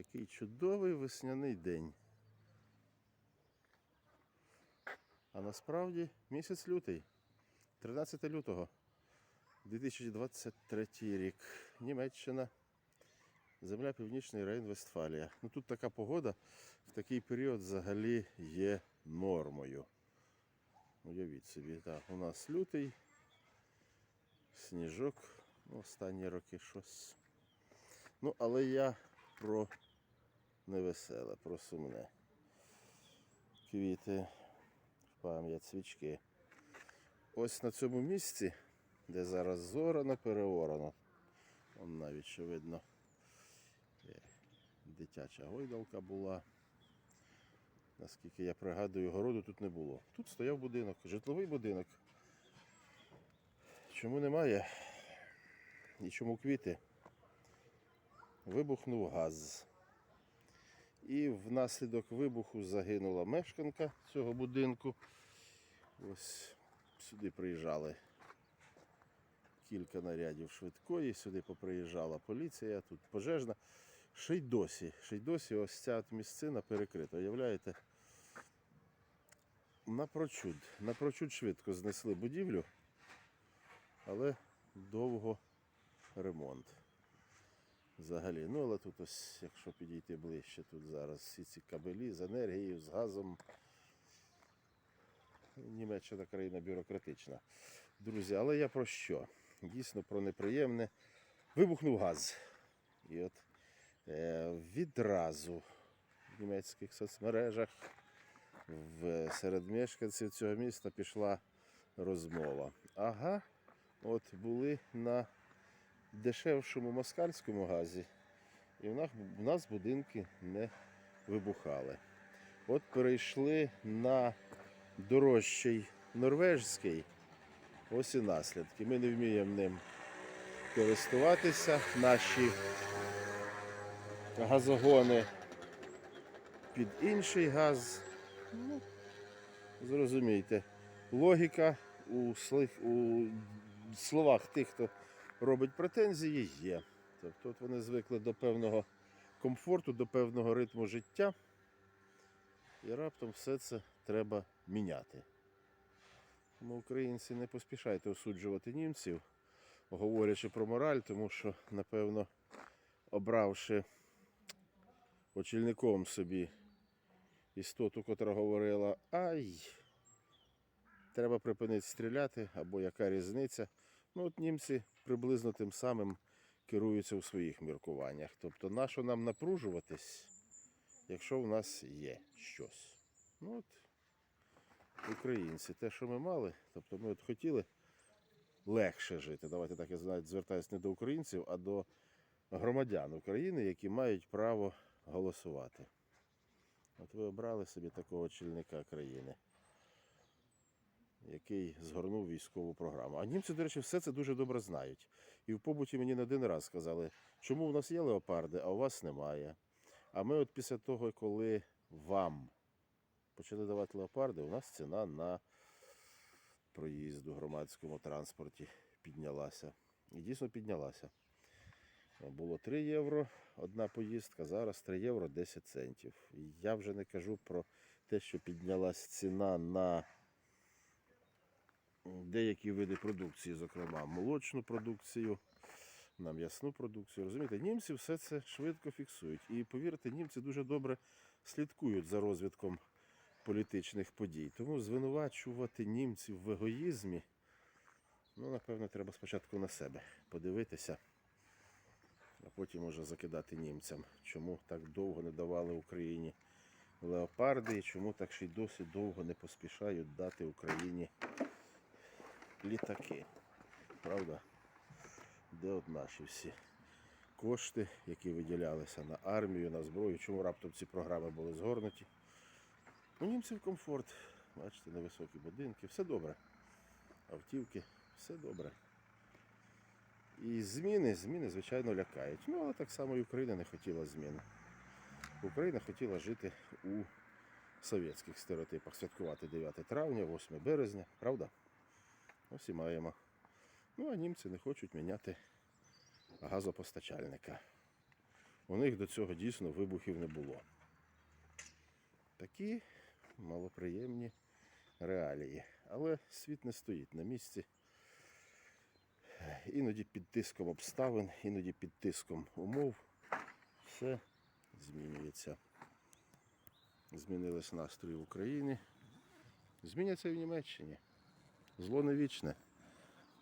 Який чудовий весняний день. А насправді місяць лютий, 13 лютого 2023 рік. Німеччина. Земля Північний Рейн-Вестфалія. Ну тут така погода в такий період взагалі є нормою. Уявіть собі, так, у нас лютий, сніжок, ну, останні роки щось. Ну, але я про невеселе, про сумне. Квіти в пам'ять, свічки. Ось на цьому місці, де зараз зорано, переорано. Вон навіть що видно. Дитяча гойдалка була. Наскільки я пригадую, городу тут не було. Тут стояв будинок, житловий будинок. Чому немає? І чому квіти? Вибухнув газ. І внаслідок вибуху загинула мешканка цього будинку. Ось сюди приїжджали кілька нарядів швидкої, сюди поприїжджала поліція, тут пожежна. Ще й досі, ще й досі ось ця місцина перекрита. Уявляєте? Напрочуд, напрочуд швидко знесли будівлю, але довго ремонт. Взагалі. Ну, але тут ось, якщо підійти ближче, тут зараз всі ці кабелі з енергією, з газом. Німеччина країна бюрократична. Друзі, але я про що? Дійсно про неприємне. Вибухнув газ. І от е, відразу в німецьких соцмережах в, серед мешканців цього міста пішла розмова. Ага, от були на дешевшому москальському газі, і в нас, в нас будинки не вибухали. От перейшли на дорожчий норвежський. Ось і наслідки. Ми не вміємо ним користуватися. Наші газогони під інший газ. Ну, зрозумійте, логіка у, у словах тих, хто робить претензії, є. Тобто от вони звикли до певного комфорту, до певного ритму життя. І раптом все це треба міняти. Тому українці не поспішайте осуджувати німців, говорячи про мораль, тому що, напевно, обравши очільником собі істоту, котра говорила, ай, треба припинити стріляти, або яка різниця. Ну, от німці приблизно тим самим керуються у своїх міркуваннях. Тобто, нащо нам напружуватись, якщо в нас є щось? Ну от, українці, те, що ми мали, тобто ми от хотіли легше жити. Давайте так я звертаюся не до українців, а до громадян України, які мають право голосувати. От ви обрали собі такого очільника країни, який згорнув військову програму. А німці, до речі, все це дуже добре знають. І в побуті мені не один раз сказали, чому в нас є леопарди, а у вас немає. А ми от після того, коли вам почали давати леопарди, у нас ціна на проїзд у громадському транспорті піднялася. І дійсно піднялася. Було 3 євро одна поїздка, зараз 3 євро 10 центів. Я вже не кажу про те, що піднялась ціна на деякі види продукції, зокрема молочну продукцію, на м'ясну продукцію. Розумієте, німці все це швидко фіксують. І повірте, німці дуже добре слідкують за розвитком політичних подій. Тому звинувачувати німців в егоїзмі, ну, напевно, треба спочатку на себе подивитися, а потім може закидати німцям, чому так довго не давали Україні леопарди і чому так ще й досі довго не поспішають дати Україні літаки. Правда? Де от наші всі кошти, які виділялися на армію, на зброю, чому раптом ці програми були згорнуті? У німців комфорт. Бачите, невисокі будинки, все добре. Автівки, все добре. І зміни, зміни, звичайно, лякають. Ну, але так само і Україна не хотіла змін. Україна хотіла жити у совєтських стереотипах, святкувати 9 травня, 8 березня, правда? Ось і маємо. Ну, а німці не хочуть міняти газопостачальника. у них до цього дійсно вибухів не було. Такі малоприємні реалії. Але світ не стоїть на місці. Іноді під тиском обставин, іноді під тиском умов все змінюється. Змінились настрої в Україні. Зміняться і в Німеччині. Зло не вічне.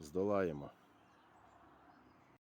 Здолаємо.